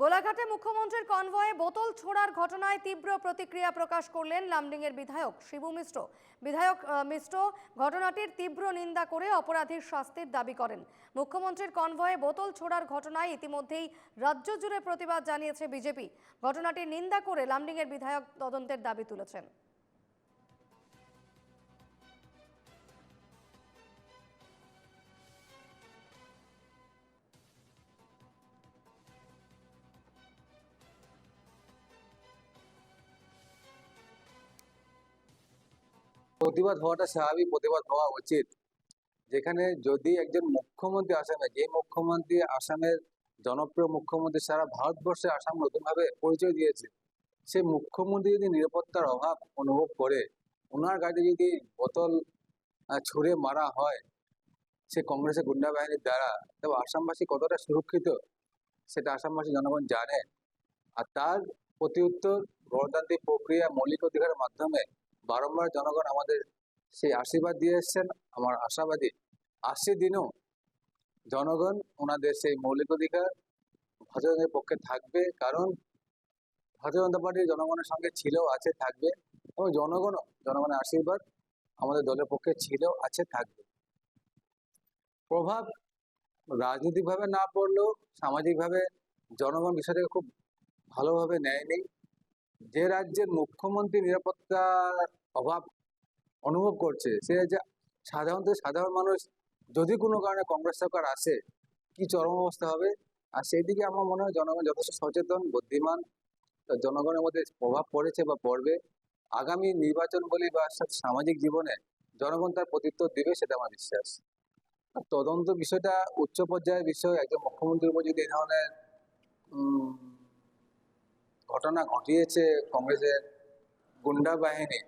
গোলাঘাটে মুখ্যমন্ত্রীর কনভয়ে বোতল ছোড়ার ঘটনায় তীব্র প্রতিক্রিয়া প্রকাশ করলেন লামডিংয়ের বিধায়ক শিবু মিশ্র। বিধায়ক মিশ্র ঘটনাটির তীব্র নিন্দা করে অপরাধীর শাস্তির দাবি করেন। মুখ্যমন্ত্রীর কনভয়ে বোতল ছোড়ার ঘটনায় ইতিমধ্যেই রাজ্য জুড়ে প্রতিবাদ জানিয়েছে বিজেপি। ঘটনাটির নিন্দা করে লামডিংয়ের বিধায়ক তদন্তের দাবি তুলেছেন। প্রতিবাদ হওয়াটা স্বাভাবিক, প্রতিবাদ হওয়া উচিত। যেখানে যদি একজন মুখ্যমন্ত্রী আসামে যে মুখ্যমন্ত্রী আসামের জনপ্রিয় মুখ্যমন্ত্রী সারা ভারতবর্ষে আসাম নতুনভাবে পরিচয় দিয়েছে, সে মুখ্যমন্ত্রী যদি নিরাপত্তার অভাব অনুভব করে ওনার গাড়ি যদি বোতল ছুঁড়ে মারা হয়, সে কংগ্রেসের গুন্ডা বাহিনীর দ্বারা, তবে আসামবাসী কতটা সুরক্ষিত, সেটা আসামবাসী জনগণ জানে। আর তার প্রতি উত্তর গণতান্ত্রিক প্রক্রিয়া মৌলিক অধিকারের মাধ্যমে বারংবার জনগণ আমাদের সেই আশীর্বাদ দিয়ে এসছেন। আমার আশাবাদী আশি দিনও জনগণ ওনাদের সেই মৌলিক অধিকার ভারতীয় পক্ষে থাকবে। কারণ ভারতীয় জনতা পার্টি জনগণের সঙ্গে ছিল আছে, থাকবে। এবং জনগণও, জনগণের আশীর্বাদ আমাদের দলের পক্ষে ছিল আছে, থাকবে। প্রভাব রাজনৈতিকভাবে না পড়লেও সামাজিকভাবে জনগণ বিষয়টাকে খুব ভালোভাবে নেয়নি। যে রাজ্যের মুখ্যমন্ত্রী নিরাপত্তার অভাব অনুভব করছে, সে যে সাধারণত সাধারণ মানুষ যদি কোনো কারণে কংগ্রেস সরকার আসে, কি চরম অবস্থা হবে? আর সেই দিকে আমার মনে হয় জনগণ যথেষ্ট সচেতন, বুদ্ধিমান। জনগণের মধ্যে প্রভাব পড়েছে বা পড়বে। আগামী নির্বাচন বলি বা সামাজিক জীবনে জনগণ তার প্রত্যুত্তর দেবে সেটা আমার বিশ্বাস। তদন্ত বিষয়টা উচ্চ পর্যায়ের বিষয়। একজন মুখ্যমন্ত্রীর উপর যদি এই ধরনের ঘটনা ঘটিয়েছে কংগ্রেসের গুন্ডা বাহিনী।